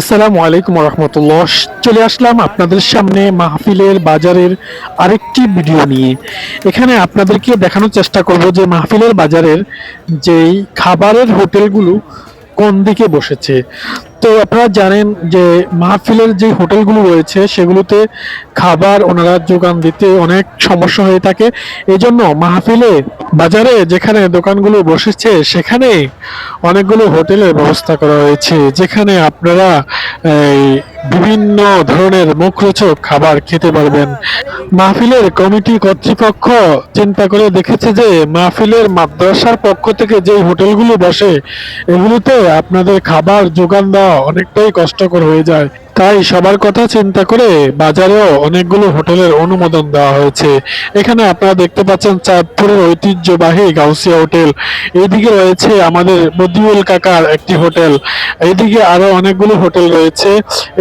আসসালামু আলাইকুম রহমতুল্লাহ চলে আসলাম আপনাদের সামনে মাহফিলের বাজারের আরেকটি ভিডিও নিয়ে। এখানে আপনাদেরকে দেখানোর চেষ্টা করব যে মাহফিলের বাজারের যেই খাবারের হোটেলগুলো কোন দিকে বসেছে। তো আপনারা জানেন যে মাহফিলের যে হোটেলগুলো রয়েছে, সেগুলোতে খাবার ওনারা যোগান দিতে অনেক সমস্যা হয়ে থাকে। এই জন্য মাহফিলে, বাজারে যেখানে দোকানগুলো বসেছে, সেখানে অনেকগুলো হোটেলের ব্যবস্থা করা হয়েছে, যেখানে আপনারা বিভিন্ন ধরনের মুখরোচক খাবার খেতে পারবেন। মাহফিলের কমিটি কর্তৃপক্ষ চিন্তা করে দেখেছে যে, মাহফিলের মাদ্রাসার পক্ষ থেকে যে হোটেলগুলো বসে, এগুলোতে আপনাদের খাবার যোগান দেওয়া অনেকটাই কষ্টকর হয়ে যায়। তাই সবার কথা চিন্তা করে বাজারেও অনেকগুলো হোটেলের অনুমোদন দেওয়া হয়েছে। এখানে আপনারা দেখতে পাচ্ছেন চাঁদপুরের ঐতিহ্যবাহী গাউসিয়া হোটেল। এইদিকে রয়েছে আমাদের মদিউল কাকার একটি হোটেল। এইদিকে আরও অনেকগুলো হোটেল রয়েছে।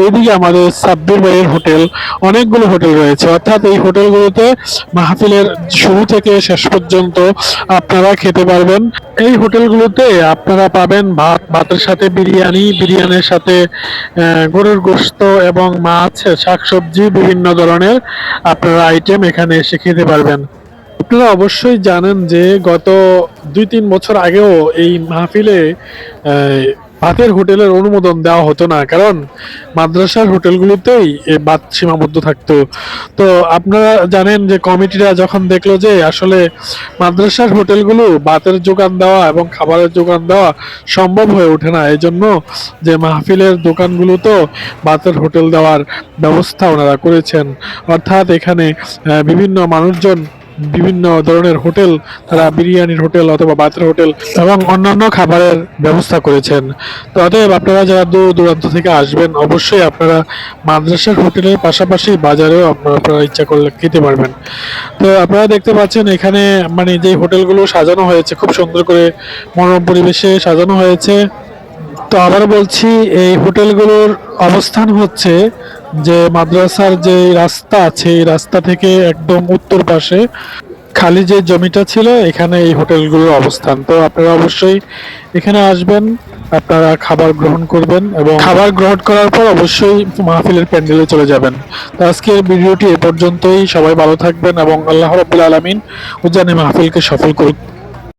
এইদিকে আমাদের সাব্বির ভাইয়ের হোটেল। অনেকগুলো হোটেল রয়েছে। অর্থাৎ এই হোটেলগুলোতে মাহফিলের শুরু থেকে শেষ পর্যন্ত আপনারা খেতে পারবেন। এই হোটেলগুলোতে আপনারা পাবেন ভাত, ভাতের সাথে বিরিয়ানি, বিরিয়ানির সাথে গরুর গোস্ত এবং মাছ, শাকসবজি, বিভিন্ন ধরনের আপনারা আইটেম এখানে এসে খেতে পারবেন। আপনারা অবশ্যই জানেন যে গত দুই তিন বছর আগেও এই মাহফিলে ভাতের হোটেলের অনুমোদন দেওয়া হতো না, কারণ মাদ্রাসার হোটেলগুলোতেই ভাত সীমাবদ্ধ থাকতো। তো আপনারা জানেন যে কমিটিরা যখন দেখল যে আসলে মাদ্রাসার হোটেলগুলো বাতের যোগান দেওয়া এবং খাবারের যোগান দেওয়া সম্ভব হয়ে ওঠে না এই জন্য যে মাহফিলের দোকানগুলোতেও বাতের হোটেল দেওয়ার ব্যবস্থা ওনারা করেছেন। অর্থাৎ এখানে বিভিন্ন মানুষজন বিভিন্ন ধরনের হোটেল, তারা বিরিয়ানির হোটেল অথবা ভাতের হোটেল এবং অন্যান্য খাবারের ব্যবস্থা করেছেন। তো অতএব আপনারা যারা দূর দূরান্ত থেকে আসবেন, অবশ্যই আপনারা মাদ্রাসার হোটেলের পাশাপাশি বাজারেও আপনারা ইচ্ছা করলে খেতে পারবেন। তো আপনারা দেখতে পাচ্ছেন এখানে মানে যে হোটেলগুলো সাজানো হয়েছে, খুব সুন্দর করে মনোরম পরিবেশে সাজানো হয়েছে। তো আবার বলছি, এই হোটেলগুলোর অবস্থান হচ্ছে যে মাদ্রাসার যে রাস্তা আছে, এই রাস্তা থেকে একদম উত্তর পাশে খালি যে জমিটা ছিল, এখানে এই হোটেলগুলোর অবস্থান। তো আপনারা অবশ্যই এখানে আসবেন, আপনারা খাবার গ্রহণ করবেন এবং খাবার গ্রহণ করার পর অবশ্যই মাহফিলের প্যান্ডেলে চলে যাবেন। তো আজকের ভিডিওটি এ পর্যন্তই। সবাই ভালো থাকবেন এবং আল্লাহ রবুল আলমিন উজানে মাহফিলকে সফল করুক।